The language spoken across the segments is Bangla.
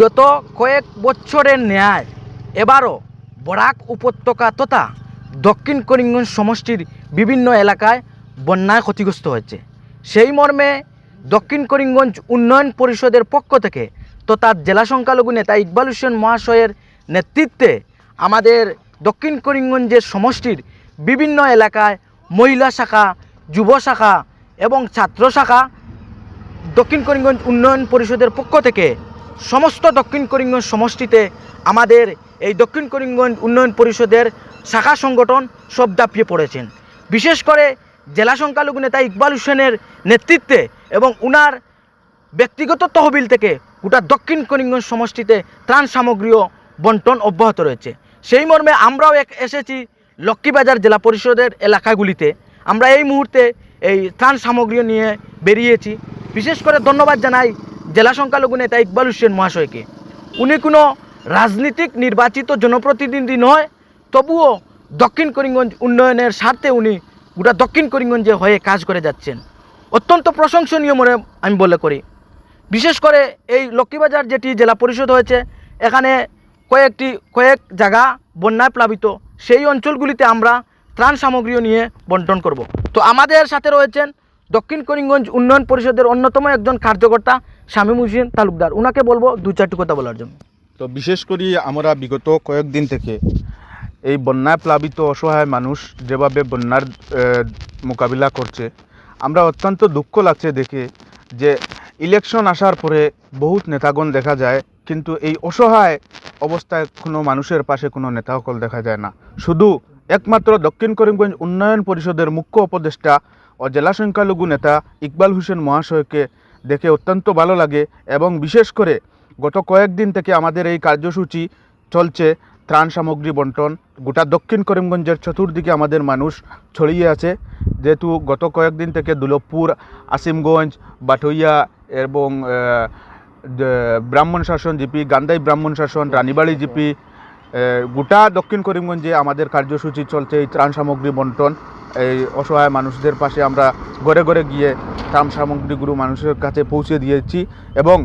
বিগত কয়েক বছরের ন্যায়, এবারও বরাক উপত্যকা তথা দক্ষিণ করিমগঞ্জ সমষ্টির বিভিন্ন এলাকায় বন্যায় ক্ষতিগ্রস্ত হয়েছে। সেই মর্মে দক্ষিণ করিমগঞ্জ উন্নয়ন পরিষদের পক্ষ থেকে তথা জেলা সংখ্যালঘু নেতা ইকবাল হোসেন মহাশয়ের নেতৃত্বে আমাদের দক্ষিণ করিমগঞ্জের সমষ্টির বিভিন্ন এলাকায় মহিলা শাখা, যুব শাখা এবং ছাত্র শাখা দক্ষিণ করিমগঞ্জ উন্নয়ন পরিষদের পক্ষ থেকে সমস্ত দক্ষিণ করিমগঞ্জ সমষ্টিতে আমাদের এই দক্ষিণ করিমগঞ্জ উন্নয়ন পরিষদের শাখা সংগঠন সব দাপিয়ে পড়েছেন। বিশেষ করে জেলা সংখ্যালঘু নেতা ইকবাল হোসেনের নেতৃত্বে এবং উনার ব্যক্তিগত তহবিল থেকে গোটা দক্ষিণ করিমগঞ্জ সমষ্টিতে ত্রাণ সামগ্রীও বন্টন অব্যাহত রয়েছে। সেই মর্মে আমরাও এক এসেছি লক্ষ্মীবাজার জেলা পরিষদের এলাকাগুলিতে। আমরা এই মুহূর্তে এই ত্রাণ সামগ্রী নিয়ে বেরিয়েছি। বিশেষ করে ধন্যবাদ জানাই জেলা সংখ্যালঘু নেতা ইকবাল হোসেন মহাশয়কে। উনি কোনো রাজনীতিক নির্বাচিত জনপ্রতিনিধি নয়, তবুও দক্ষিণ করিমগঞ্জ উন্নয়নের স্বার্থে উনি গোটা দক্ষিণ করিমগঞ্জে হয়ে কাজ করে যাচ্ছেন। অত্যন্ত প্রশংসনীয় মনে আমি বলে করি। বিশেষ করে এই লক্ষ্মীবাজার যেটি জেলা পরিষদ হয়েছে, এখানে কয়েকটি, কয়েক জায়গা বন্যায় প্লাবিত, সেই অঞ্চলগুলিতে আমরা ত্রাণ সামগ্রীও নিয়ে বন্টন করব। তো আমাদের সাথে রয়েছেন দক্ষিণ করিমগঞ্জ উন্নয়ন পরিষদের অন্যতম একজন কার্যকর্তা শামীম হোসেন তালুকদার। ওনাকে বলব দু চারটি কথা বলার জন্য। তো বিশেষ করে আমরা বিগত কয়েকদিন থেকে এই বন্যায় প্লাবিত অসহায় মানুষ যেভাবে বন্যার মোকাবিলা করছে, আমরা অত্যন্ত দুঃখ লাগছে দেখে যে ইলেকশন আসার পরে বহুত নেতাগণ দেখা যায়, কিন্তু এই অসহায় অবস্থায় কোনো মানুষের পাশে কোনো নেতা সকল দেখা যায় না। শুধু একমাত্র দক্ষিণ করিমগঞ্জ উন্নয়ন পরিষদের মুখ্য উপদেষ্টা ও জেলা সংখ্যালঘু নেতা ইকবাল হোসেন মহাশয়কে দেখে অত্যন্ত ভালো লাগে এবং বিশেষ করে গত কয়েকদিন থেকে আমাদের এই কার্যসূচি চলছে, ত্রাণ সামগ্রী বন্টন, গোটা দক্ষিণ করিমগঞ্জের চতুর্দিকে আমাদের মানুষ ছড়িয়ে আছে। যেহেতু গত কয়েকদিন থেকে দুলভপুর আসিমগঞ্জ, বাটইয়া এবং ব্রাহ্মণ শাসন জিপি গান্দাই ব্রাহ্মণ শাসন, রানীবাড়ি জিপি গোটা দক্ষিণ করিমগঞ্জে আমাদের কার্যসূচি চলছে এই ত্রাণ সামগ্রী বন্টন। এই অসহায় মানুষদের পাশে আমরা ঘরে ঘরে গিয়ে ত্রাণ সামগ্রীগুলো মানুষের কাছে পৌঁছে দিয়েছি এবং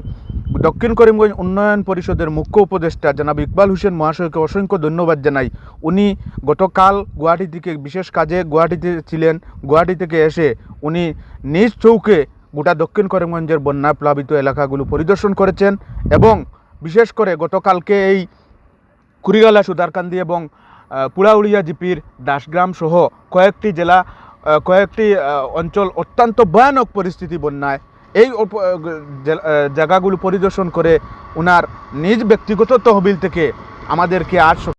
দক্ষিণ করিমগঞ্জ উন্নয়ন পরিষদের মুখ্য উপদেষ্টা জনাব ইকবাল হোসেন মহাশয়কে অসংখ্য ধন্যবাদ জানাই। উনি গতকাল গুয়াহাটি থেকে, বিশেষ কাজে গুয়াহাটিতে ছিলেন, গুয়াহাটি থেকে এসে উনি নিজ চৌকে গোটা দক্ষিণ করিমগঞ্জের বন্যা প্লাবিত এলাকাগুলো পরিদর্শন করেছেন এবং বিশেষ করে গতকালকে এই কুড়িগালা সুদারকান্দি এবং পুড়াউড়িয়া জিপির দাসগ্রাম সহ কয়েকটি জেলা কয়েকটি অঞ্চল অত্যন্ত ভয়ানক পরিস্থিতি বন্যায়। এই জায়গাগুলো পরিদর্শন করে ওনার নিজ ব্যক্তিগত তহবিল থেকে আমাদেরকে আজ